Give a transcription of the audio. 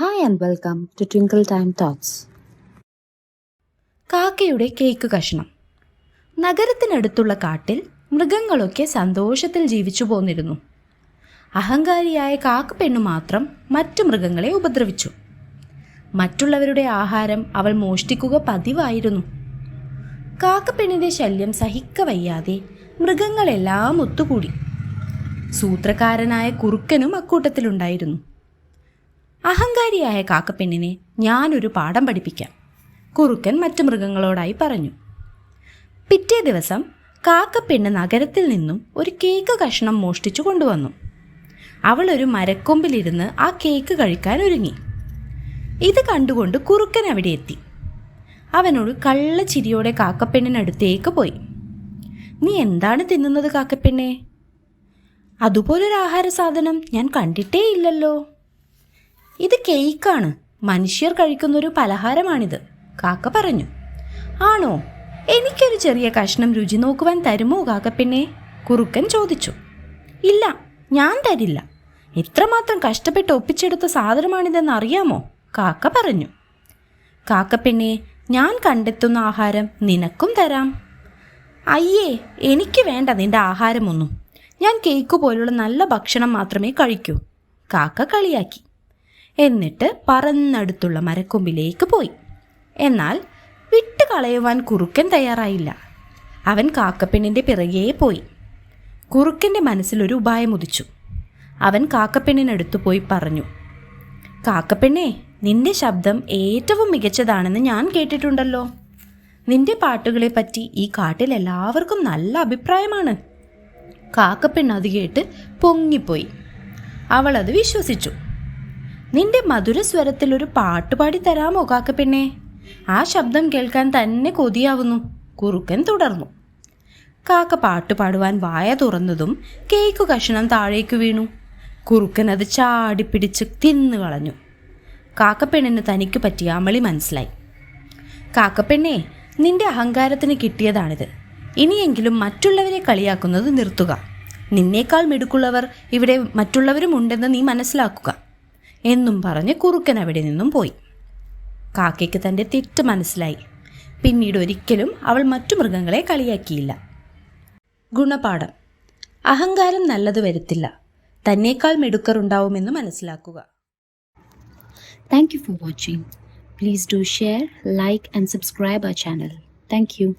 Hi and welcome to Twinkle Time Thoughts കാക്കയുടെ cake കഷ്ണം. നഗരത്തിനടുത്തുള്ള കാട്ടിൽ മൃഗങ്ങളൊക്കെ സന്തോഷത്തിൽ ജീവിച്ചു പോന്നിരുന്നു. അഹങ്കാരിയായ കാക്ക കാക്കപ്പെണ്ണു മാത്രം മറ്റു മൃഗങ്ങളെ ഉപദ്രവിച്ചു. മറ്റുള്ളവരുടെ ആഹാരം അവൾ മോഷ്ടിക്കുക പതിവായിരുന്നു. കാക്കപ്പെണ്ണിന്റെ ശല്യം സഹിക്ക സഹിക്കവയ്യാതെ മൃഗങ്ങളെല്ലാം ഒത്തുകൂടി. സൂത്രക്കാരനായ കുറുക്കനും അക്കൂട്ടത്തിലുണ്ടായിരുന്നു. അഹങ്കാരിയായ കാക്കപ്പെണ്ണിനെ ഞാനൊരു പാഠം പഠിപ്പിക്കാം. കുറുക്കൻ മറ്റു മൃഗങ്ങളോടായി പറഞ്ഞു. പിറ്റേ ദിവസം കാക്കപ്പെണ്ണ് നഗരത്തിൽ നിന്നും ഒരു കേക്ക് കഷ്ണം മോഷ്ടിച്ചു കൊണ്ടുവന്നു. അവൾ ഒരു മരക്കൊമ്പിലിരുന്ന് ആ കേക്ക് കഴിക്കാൻ ഒരുങ്ങി. ഇത് കണ്ടുകൊണ്ട് കുറുക്കൻ അവിടെ എത്തി. അവനോട് കള്ള ചിരിയോടെ കാക്കപ്പെണ്ണിനടുത്തേക്ക് പോയി. നീ എന്താണ് തിന്നുന്നത് കാക്കപ്പെണ്ണേ? അതുപോലൊരു ആഹാര സാധനം ഞാൻ കണ്ടിട്ടേ ഇല്ലല്ലോ ഇത് കേക്കാണ്. മനുഷ്യർ കഴിക്കുന്നൊരു പലഹാരമാണിത്. കാക്ക പറഞ്ഞു ആണോ? എനിക്കൊരു ചെറിയ കഷ്ണം രുചി നോക്കുവാൻ തരുമോ കാക്കപ്പെണ്ണെ? കുറുക്കൻ ചോദിച്ചു ഇല്ല ഞാൻ തരില്ല. എത്രമാത്രം കഷ്ടപ്പെട്ട് ഒപ്പിച്ചെടുത്ത സാധനമാണിതെന്ന് അറിയാമോ? കാക്ക പറഞ്ഞു കാക്കപ്പെണ്ണെ ഞാൻ കണ്ടെത്തുന്ന ആഹാരം നിനക്കും തരാം. അയ്യേ എനിക്ക് വേണ്ട നിന്റെ ആഹാരമൊന്നും. ഞാൻ കേക്ക് പോലുള്ള നല്ല ഭക്ഷണം മാത്രമേ കഴിക്കൂ കാക്ക കളിയാക്കി. എന്നിട്ട് പറന്നടുത്തുള്ള മരക്കൊമ്പിലേക്ക് പോയി. എന്നാൽ വിട്ട് കളയുവാൻ കുറുക്കൻ തയ്യാറായില്ല. അവൻ കാക്കപ്പെണ്ണിന്റെ പിറകെ പോയി. കുറുക്കന്റെ മനസ്സിലൊരു ഉപായം ഉദിച്ചു. അവൻ കാക്കപ്പെണ്ണിനടുത്തു പോയി പറഞ്ഞു കാക്കപ്പെണ്ണേ നിന്റെ ശബ്ദം ഏറ്റവും മികച്ചതാണെന്ന് ഞാൻ കേട്ടിട്ടുണ്ടല്ലോ. നിന്റെ പാട്ടുകളെപ്പറ്റി ഈ കാട്ടിൽ എല്ലാവർക്കും നല്ല അഭിപ്രായമാണ്. കാക്കപ്പെണ്ണ് അത് കേട്ട് പൊങ്ങിപ്പോയി. അവൾ അത് വിശ്വസിച്ചു. നിന്റെ മധുരസ്വരത്തിൽ ഒരു പാട്ടുപാടി തരാമോ കാക്കപ്പെണ്ണെ? ആ ശബ്ദം കേൾക്കാൻ തന്നെ കൊതിയാവുന്നു. കുറുക്കൻ തുടർന്നു. കാക്ക പാട്ട് പാടുവാൻ വായ തുറന്നതും കേക്ക് കഷണം താഴേക്ക് വീണു. കുറുക്കൻ അത് ചാടിപ്പിടിച്ച് തിന്നു കളഞ്ഞു. കാക്കപ്പെണ്ണിന് തനിക്ക് പറ്റിയ അമളി മനസ്സിലായി. കാക്കപ്പെണ്ണെ നിന്റെ അഹങ്കാരത്തിന് കിട്ടിയതാണിത്. ഇനിയെങ്കിലും മറ്റുള്ളവരെ കളിയാക്കുന്നത് നിർത്തുക. നിന്നേക്കാൾ മിടുക്കുള്ളവർ ഇവിടെ മറ്റുള്ളവരും ഉണ്ടെന്ന് നീ മനസ്സിലാക്കുക. എന്നും പറഞ്ഞ് കുറുക്കൻ അവിടെ നിന്നും പോയി. കാക്കയ്ക്ക് തന്റെ തെറ്റ് മനസ്സിലായി. പിന്നീട് ഒരിക്കലും അവൾ മറ്റു മൃഗങ്ങളെ കളിയാക്കിയില്ല. ഗുണപാഠം. അഹങ്കാരം നല്ലത് വരുത്തില്ല. തന്നേക്കാൾ മെടുക്കറുണ്ടാവുമെന്ന് മനസ്സിലാക്കുക. Thank you for watching please do share like and subscribe our channel thank you.